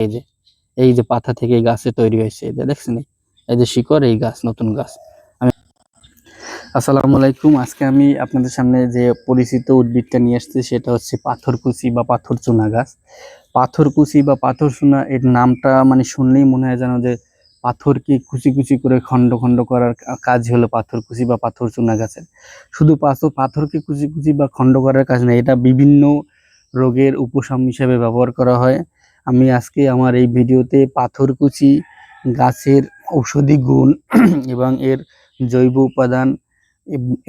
এই যে এই যে পাতা থেকে গাছে তৈরি হয়েছে, এই যে দেখছেন এই? যে শিকড়, এই গাছ, নতুন গাছ। আমি আসসালামু আলাইকুম। আজকে আমি আপনাদের সামনে যে পরিচিত উদ্ভিদটা নিয়ে আসছি, সেটা হচ্ছে পাথরকুচি বা পাথর চুনা গাছ। পাথরকুচি বা পাথর চুনা এর নামটা মানে শুনলেই মনে হয় যেন যে পাথরকে কুচি কুচি করে খণ্ড খণ্ড করার কাজ হলো পাথরকুচি বা পাথর চুনা গাছের। শুধু পাথর পাথরকে কুচি কুচি বা খণ্ড করার কাজ না এটা বিভিন্ন রোগের উপশম হিসেবে ব্যবহার করা হয়। আমি আজকে আমার এই ভিডিওতে পাথরকুচি, গাছের ঔষধি গুণ এবং এর জৈব উপাদান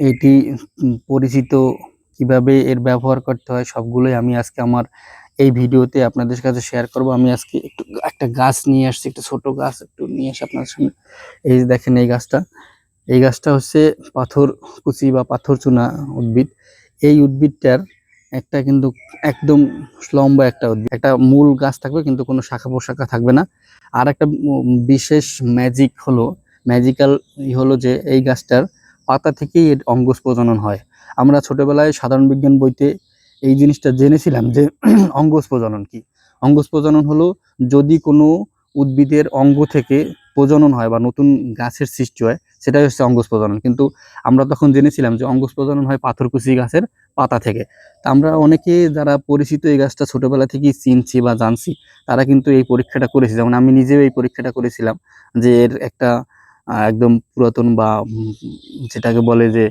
এটি পরিচিত, কীভাবে এর ব্যবহার করতে হয়, সবগুলোই আমি আজকে আমার এই ভিডিওতে আপনাদের কাছে শেয়ার করব। আমি আজকে একটু একটা গাছ নিয়ে আসছি, একটা ছোট গাছ একটু নিয়ে এসে আপনাদের সামনে, এই দেখেন এই গাছটা। এই গাছটা হচ্ছে পাথর কুচি বা পাথর চুনা উদ্ভিদ। এই উদ্ভিদটার একটা কিন্তু একদম লম্বা একটা উদ্ভিদ। একটা মূল গাছ থাকবে, কিন্তু কোনো শাখা পোশাখা থাকবে না। আর একটা বিশেষ ম্যাজিক হলো ম্যাজিক্যাল হলো যে এই গাছটার পাতা থেকেই এর অঙ্গজ প্রজনন হয়। আমরা ছোটবেলায় সাধারণ বিজ্ঞান বইতে এই জিনিসটা জেনেছিলাম যে অঙ্গজ প্রজনন কি? অঙ্গজ প্রজনন হলো যদি কোনো উদ্ভিদের অঙ্গ থেকে প্রজনন হয় বা নতুন গাছের সৃষ্টি হয়, সেটাই হচ্ছে অঙ্গজ প্রজনন। কিন্তু আমরা তখন জেনেছিলাম যে অঙ্গজ প্রজনন হয় পাথরকুচি গাছের পাতা থেকে। তা আমরা অনেকে যারা পরিচিত এই গাছটা ছোটবেলা থেকেই চিনছি বা জানছি, তারা কিন্তু এই পরীক্ষাটা করেছে। যেমন আমি নিজেও এই পরীক্ষাটা করেছিলাম যে এর একটা একদম পুরাতন বা যেটাকে বলে যে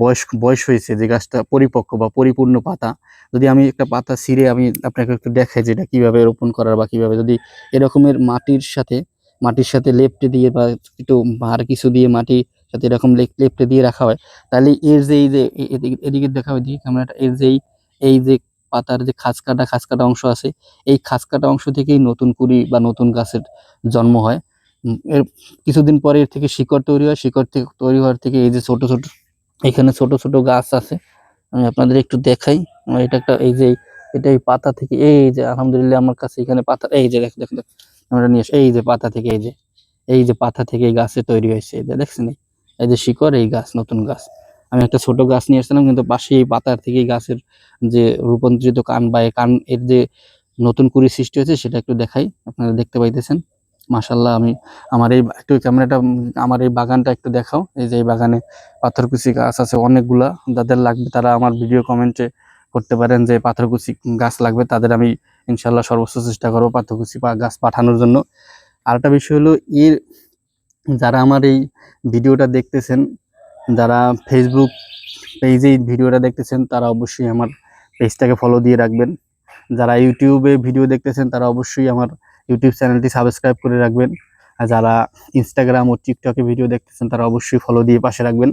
বয়স বয়স হয়েছে যে গাছটা পরিপক্ক বা পরিপূর্ণ পাতা। যদি আমি একটা পাতা ছিঁড়ে আমি আপনাকে একটু দেখাই যে এটা কীভাবে রোপণ করার বা কীভাবে। যদি এরকমের মাটির সাথে মাটির সাথে লেপটে দিয়ে বা একটু আর কিছু দিয়ে মাটি সাথে এরকম লেপ- লেপটে দিয়ে রাখা হয়, তাহলে এর যে এই যে এদিকে দেখা হয় দিকে ক্যামেরাটা, এর যে এই- যে পাতার যে খাঁজ কাটা খাঁজ কাটা অংশ আছে, এই খাঁজ কাটা অংশ থেকেই নতুন কুড়ি বা নতুন গাছের জন্ম হয়। এর কিছুদিন পরে এর থেকে শিকড় তৈরি হয়, শিকড় থেকে তৈরি হওয়ার থেকে এই যে ছোট ছোট, এখানে ছোট ছোট গাছ আছে, আমি আপনাদের একটু দেখাই। এটা একটা, এই যে, এটা এই পাতা থেকে, এই যে, আলহামদুলিল্লাহ আমার কাছে এখানে পাতা, এই যে দেখ দেখ দেখ। আমরা নিয়ে এই যে পাতা থেকে এই যে এই যে পাতা থেকে এই গাছে তৈরি হয়েছে, এই যে দেখছেন? এই? যে শিকড়, এই গাছ, নতুন গাছ। আমি একটা ছোট গাছ নিয়ে আসছিলাম, কিন্তু পাশে এই পাতার থেকে গাছের যে রূপান্তরিত কান বা কান, এর যে নতুন কুড়ি সৃষ্টি হয়েছে, সেটা একটু দেখাই। আপনারা দেখতে পাইতেছেন। মাশাল্লাহ আমি আমার এই একটু ক্যামেরাটা, আমার এই বাগানটা একটু দেখাও। এই যে এই বাগানে পাথরকুচি গাছ আছে, অনেকগুলা। যাদের লাগবে তারা আমার ভিডিও কমেন্টে করতে পারেন যে পাথরকুচি গাছ লাগবে, তাদের আমি ইনশাল্লাহ সর্বোচ্চ চেষ্টা করব পাথরকুচি পা- গাছ পাঠানোর জন্য। আরেকটা বিষয় হলো, এর যারা আমার এই ভিডিওটা দেখতেছেন, যারা ফেসবুক পেজে ভিডিওটা দেখতেছেন, তারা অবশ্যই আমার পেজটাকে ফলো দিয়ে রাখবেন। যারা ইউটিউবে ভিডিও দেখতেছেন, তারা অবশ্যই আমার ইউটিউব চ্যানেলটি সাবস্ক্রাইব করে রাখবেন। আর যারা ইনস্টাগ্রাম ও টিকটকে ভিডিও দেখতেছেন, তারা অবশ্যই ফলো দিয়ে পাশে রাখবেন।